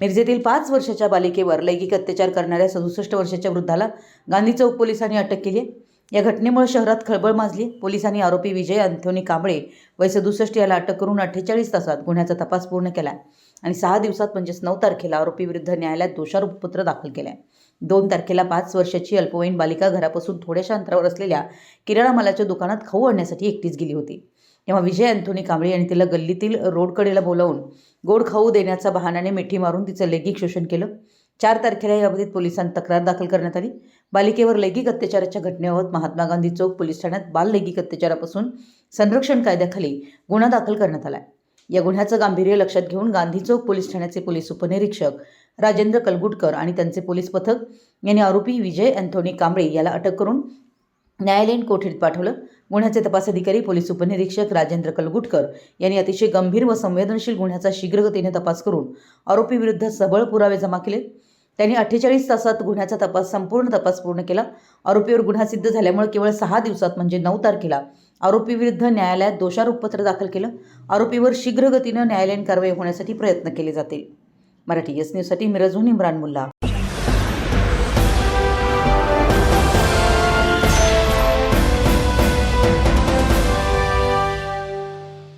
मिरजेतील पाच वर्षाच्या बालिकेवर लैंगिक अत्याचार करणाऱ्या सदुसष्ट वर्षाच्या वृद्धाला गांधी चौक पोलिसांनी अटक केली आहे. या घटनेमुळे शहरात खळबळ माजली पोलिसांनी आरोपी विजय अंथोनी कांबळे वय सदुसष्ट याला अटक करून अठ्ठेचाळीस तासात गुन्ह्याचा तपास पूर्ण केला आणि सहा दिवसात म्हणजेच नऊ तारखेला आरोपी विरुद्ध न्यायालयात दोषारोपपत्र दाखल केलं आहे. दोन तारखेला पाच वर्षाची अल्पवयीन बालिका घरापासून थोड्याशा अंतरावर असलेल्या किराणा मालाच्या दुकानात खाऊ आणण्यासाठी एकटीच गेली होती. तेव्हा विजय अंथोनी कांबळे यांनी तिला गल्लीतील रोडकडेला बोलावून गोड खाऊ देण्याचा बहाण्याने मिठी मारून तिचं लैंगिक शोषण केलं. चार तारखेला याबाबतीत पोलिसांत तक्रार दाखल करण्यात आली. बालिकेवर लैंगिक अत्याचाराच्या घटनेबाबत महात्मा गांधी चौक पोलीस ठाण्यात बाल लैंगिक अत्याचारापासून संरक्षण कायद्याखाली गुन्हा दाखल करण्यात आला या गुन्ह्याचं गांभीर्य लक्षात घेऊन गांधी चौक पोलीस ठाण्याचे पोलीस उपनिरीक्षक राजेंद्र कलगुटकर आणि त्यांचे पोलीस पथक यांनी आरोपी विजय अँथोनी कांबळे याला अटक करून न्यायालयीन कोठडीत पाठवलं. गुन्ह्याचे तपास अधिकारी पोलीस उपनिरीक्षक राजेंद्र कलगुटकर यांनी अतिशय गंभीर व संवेदनशील गुन्ह्याचा शीघ्रगतीने तपास करून आरोपीविरुद्ध सबळ पुरावे जमा केले. त्यांनी अठ्ठेचाळीस तासात गुन्ह्याचा तपास संपूर्ण तपास पूर्ण केला. आरोपीवर गुन्हा सिद्ध झाल्यामुळे केवळ सहा दिवसात म्हणजे नऊ तारखेला आरोपीविरुद्ध न्यायालयात दोषारोपपत्र दाखल केलं. आरोपीवर शीघ्रगतीनं न्यायालयीन कारवाई होण्यासाठी प्रयत्न केले जातील. मराठी एस न्यूजसाठी मिरजहून इम्रान मुल्ला.